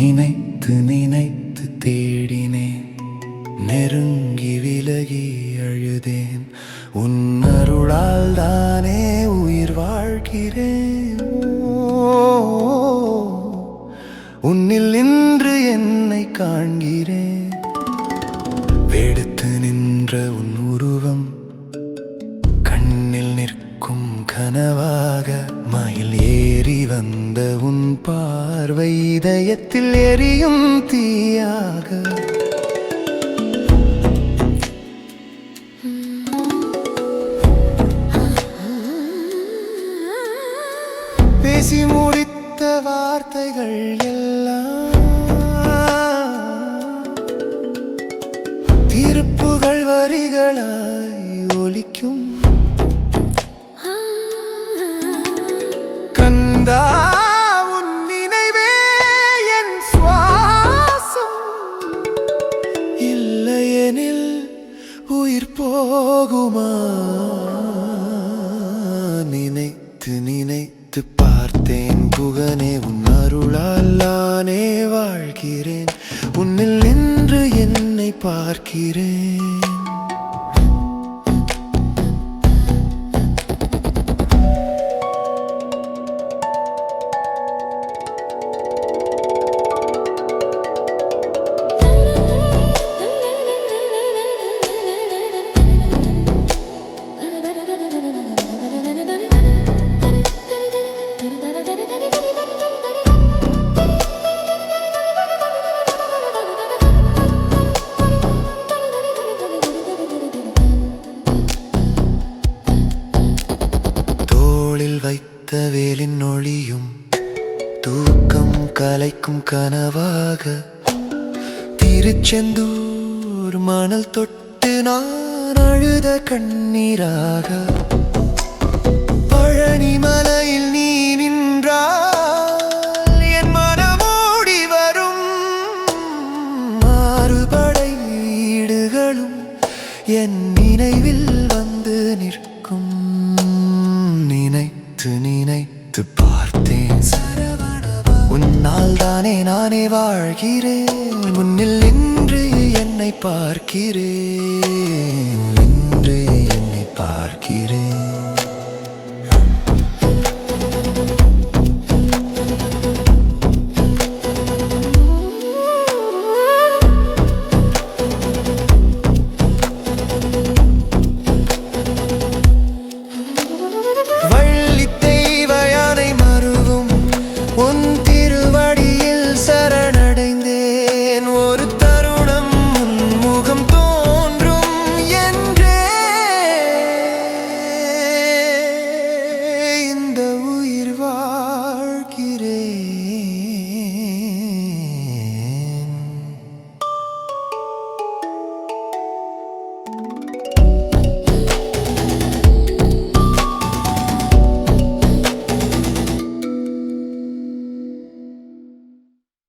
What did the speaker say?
நினைத்து நினைத்து தேடினேன். நெருங்கி விலகி அழுதேன். உன் அருளால் தானே உயிர் வாழ்கிறேன். உன்னில் இன்று என்னை காண்கிறேன். வெடுத்து நின்ற உன் கனவாக மயில் ஏறி வந்த உன் பார்வை இதயத்தில் எரியும் தீயாக. பேசி முடித்த வார்த்தைகள் எல்லாம் திருப்புகள் வரிகளாய் ஒலிக்கும் நினைத்து நினைத்து பார்த்தேன் புகனே உன் அருளால் நானே வாழ்கிறேன். உன்னில் நின்று என்னை பார்க்கிறேன். அலைக்கும் கனவாக திருச்செந்தூர் மணல் தொட்டு நான் அழுத கண்ணீராக. பழனி மலையில் நீ நின்றால் என் மனமோடி வரும். மாறுபடை வீடுகளும் என் நினைவில் வந்து நிற்கும். நினைத்து நினை நானே நானே வாழ்கிறேன். முன்னில் நின்று என்னை பார்க்கிறேன். நின்று என்னை பார்க்கிறேன்.